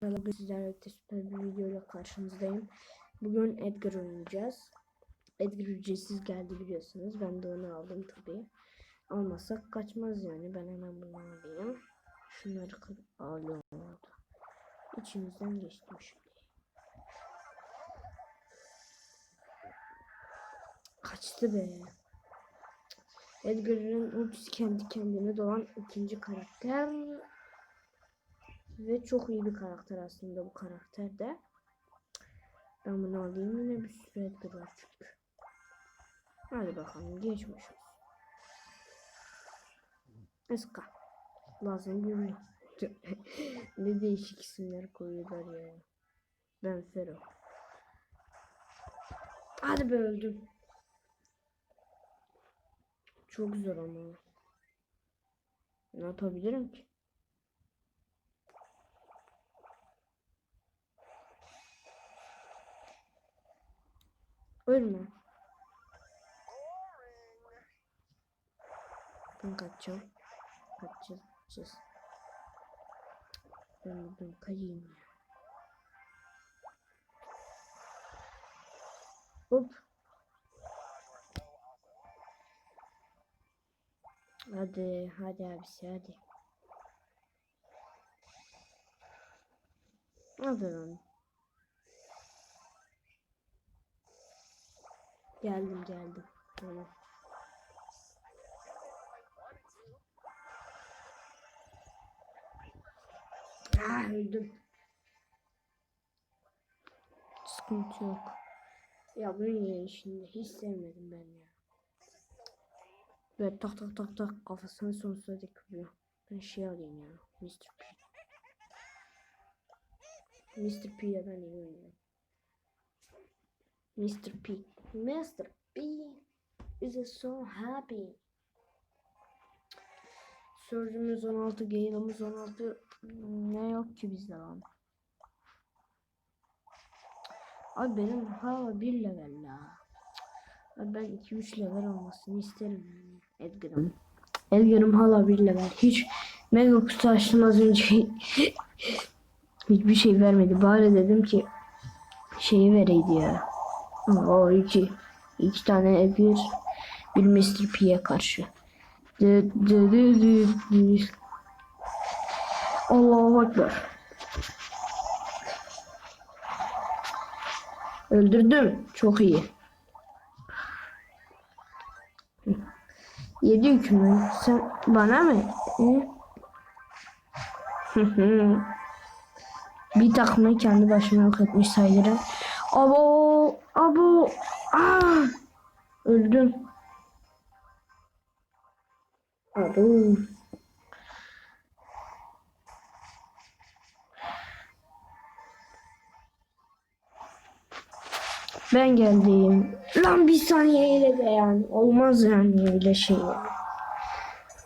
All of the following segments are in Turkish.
Merhaba sizlerle birlikte süper bir videoyla karşınızdayım. Bugün Edgar oynayacağız. Edgar ücretsiz geldi biliyorsunuz. Ben de onu aldım tabii. Almasak kaçmaz yani. Ben hemen bunu alayım. Şunları alıyorum orada. İçimizden geçtim şimdi. Kaçtı be. Edgar'ın ultisi kendi kendine doğan ikinci karakter. Ve çok iyi bir karakter aslında bu karakter de. Ben bunu alayım yine bir sürü Edgar var çünkü. Hadi bakalım geçmiş olsun. Eska. Lazım gülüyor. ne değişik isimler koyuyorlar ya. Ben Fero. Hadi be öldüm. Çok zor ama. Ne yapabilirim ki? Ölme. Ben kaçacağım. Kaçacağız. Ben buradan kayayım ya. Hop. Hadi, hadi abisi hadi. Hadi Geldim geldim. Tamam. Ah öldüm. Sıkıntı yok. Ya bunun yerini şimdi hiç sevmedim ben ya. Böyle tak tak tak tak kafasını sonsuza dek vuruyor. Ben şey alayım ya. Mr. P. Mr. P'ye ben iyi oynuyorum. Mr. P. Mr. P is so happy. Sözümüz 16, Gale'ımız 16. Ne yok ki bizde lan. Abi benim hala 1 level la. Abi ben 2-3 level olmasını isterim. Edgar'ım. Edgar'ım hala 1 level. Hiç mega kutu açtım az önce. Hiçbir şey vermedi. Bari dedim ki şeyi vereydi ya. O iki. iki tane Edgar. Bir Mr. P'ye karşı. Dı dı dı dı dı. Allahu Ekber. Öldürdüm. Çok iyi. Yedi hükmü. Sen bana mı? Bir takımı kendi başına yok etmiş sayılırım. Abo, abo, ah, öldüm. Abo. Ben geldim. Lan bir saniyeyle de yani. Olmaz yani öyle şey.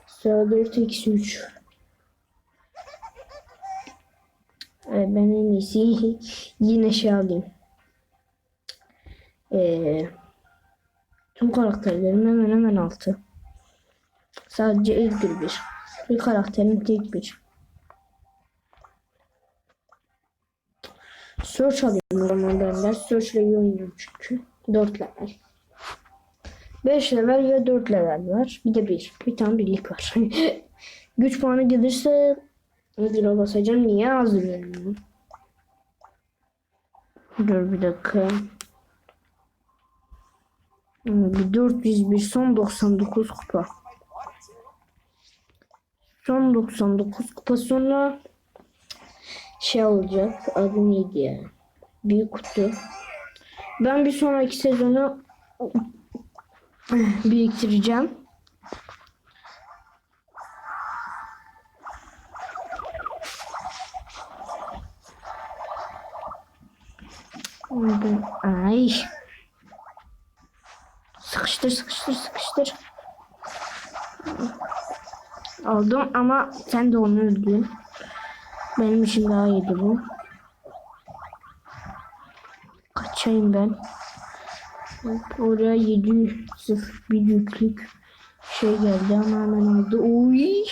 Sıra 4 eksi 3. Evet, ben en iyisi yine şey alayım. Ee, tüm karakterlerim hemen hemen altı. Sadece Edgar bir. Bir karakterim tek bir. Search alayım o zaman ben de. Search ile oynuyorum çünkü. 4 level. 5 level ve 4 level var. Bir de bir. Bir tane birlik var. Güç puanı gelirse Edgar'a basacağım. Niye az veriyorum? Dur bir dakika. Hmm, Bir 401 son 99 kupa. Son 99 kupa sonra şey olacak. Adı neydi ya? Büyük kutu. Ben bir sonraki sezonu biriktireceğim. Ay. Sıkıştır sıkıştır sıkıştır. Aldım ama sen de onu öldün. Benim için daha iyiydi bu. Kaçayım ben. Oraya 700 bir yüklük şey geldi ama hemen aldı. Uy.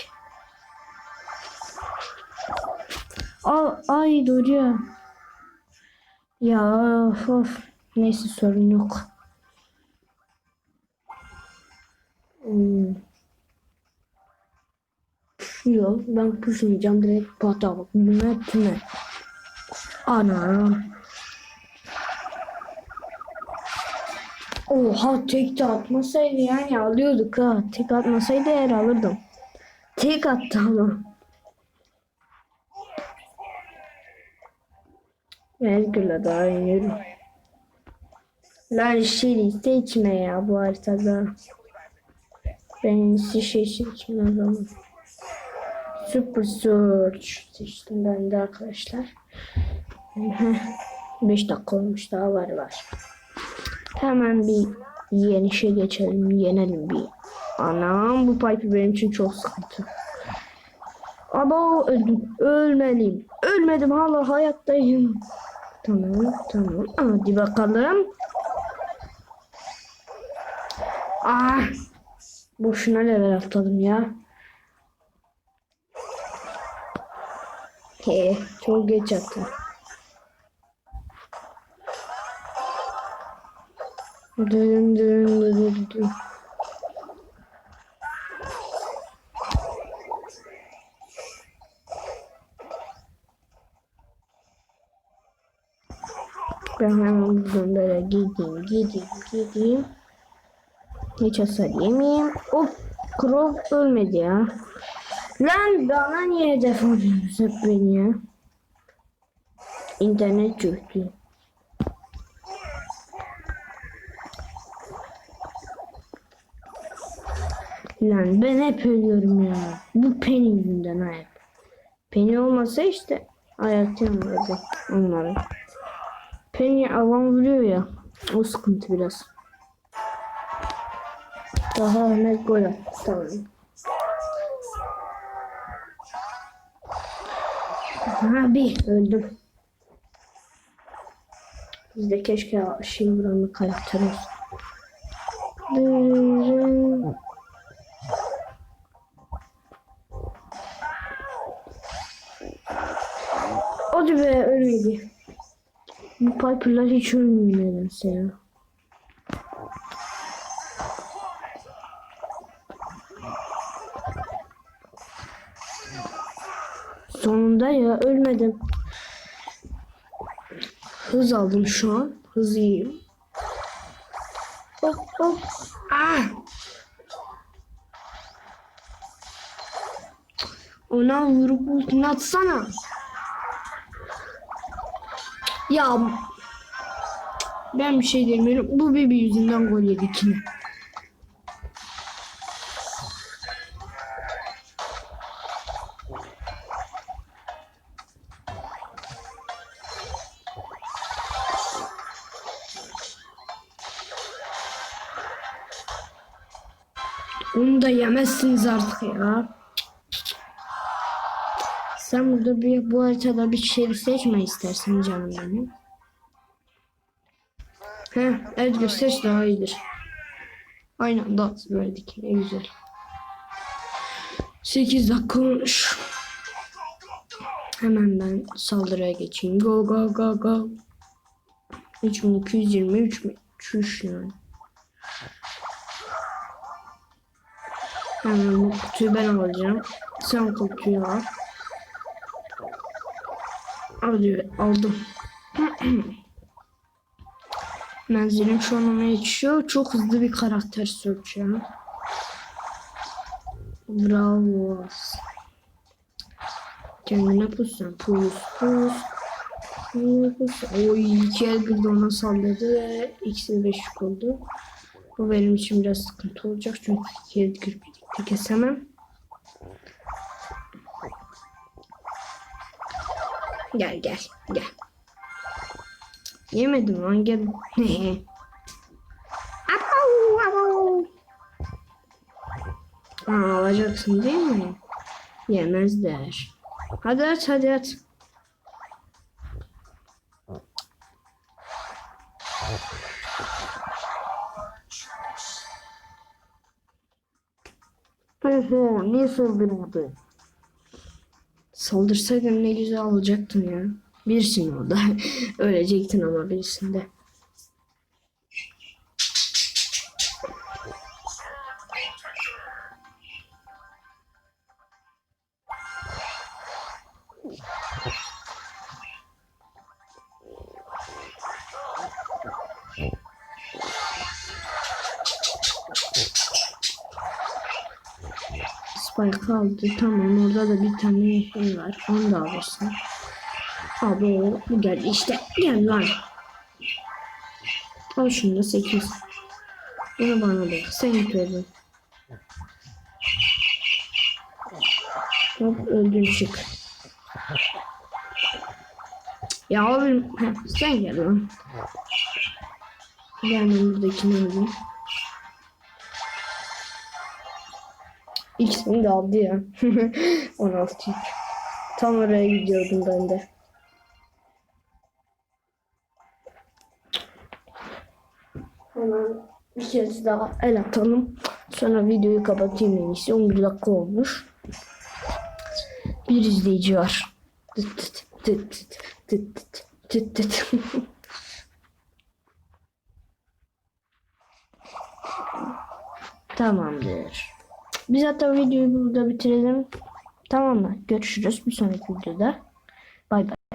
Aa, ay doğru. Ya of, of. Neyse sorun yok. Hmm. Yok ben pushlayacağım direkt pata bak. Bunlar tüme. Anam. Oha tek de atmasaydı yani alıyorduk ha. Tek atmasaydı eğer alırdım. Tek attı ama. Vergül'e daha iniyorum. Lan şey seçme ya bu haritada. Ben en iyisi şey seçme o zaman. Super Search seçtim ben de arkadaşlar. 5 dakika olmuş daha var var. Hemen bir yenişe geçelim. Yenelim bir. Anam bu pipe benim için çok sıkıntı. Aba öldüm. Ölmeliyim. Ölmedim hala hayattayım. Tamam tamam. Hadi bakalım. Ah. Boşuna level atladım ya. He, çok geç attım. Dün dün dün dün. Ben hemen buradan böyle gideyim, gideyim, gideyim. Hiç hasar yemeyeyim. Hop, Crow ölmedi ya. Lan bana niye hedef alıyorsunuz hep beni ya? İnternet çöktü. Lan ben hep ölüyorum ya. Bu Penny yüzünden hep. Penny olmasa işte ayakta yanlardı onları. Penny alan vuruyor ya. O sıkıntı biraz. Daha Ahmet gol attı. Tamam. Abi öldüm. Bizde keşke şey vuranlı karakter olsun. Hadi be ölmedi. Bu Piper'lar hiç ölmüyor nedense ya. Sonunda ya ölmedim. Hız aldım şu an. Hız iyiyim. Hop hop. Ah! Ona vurup ultini atsana. Ya ben bir şey demiyorum. Bu bebi yüzünden gol yedik yine. Onu da yemezsiniz artık ya. Sen burada bir bu haritada bir şey seçme istersen canım benim. Heh, Edgar seç daha iyidir. Aynen da verdik. Ne güzel. 8 dakika olmuş. Hemen ben saldırıya geçeyim. Go go go go. 3223 mi? Çüş yani. Hemen bu kutuyu ben alacağım. Sen kutuyu al. Hadi aldım. Menzilim şu an ona yetişiyor. Çok hızlı bir karakter search ya. Bravo. Kendine pus sen. Pus pus. Pus. Oy iki el birde ona saldırdı ve beş yük oldu. Bu benim için biraz sıkıntı olacak çünkü iki el birlikte kesemem. Gel gel gel. Yemedim lan gel. Apav, apav. Aa, alacaksın değil mi? Yemezler. Hadi aç hadi aç. Oho niye saldırmadı? Saldırsaydın ne güzel olacaktın ya. Birsin orada. Ölecektin ama birisinde. Spike aldı. Tamam orada da bir tane yeşil var. Onu da alırsın. Abi bu geldi işte. Gel lan. Al şunu da 8. Bunu bana da. Sen yapıyordun. Hop öldün çık. Ya heh, sen gel lan. Gel ben buradakini alayım. İkisini de aldı ya. 16 yük. Tam oraya gidiyordum ben de. Hemen bir kez daha el atalım. Sonra videoyu kapatayım en iyisi. 11 dakika olmuş. Bir izleyici var. Tıt tıt tıt tıt tıt tıt tıt tıt. Tamamdır. Biz hatta videoyu burada bitirelim. Tamam mı? Görüşürüz bir sonraki videoda. Bay bay.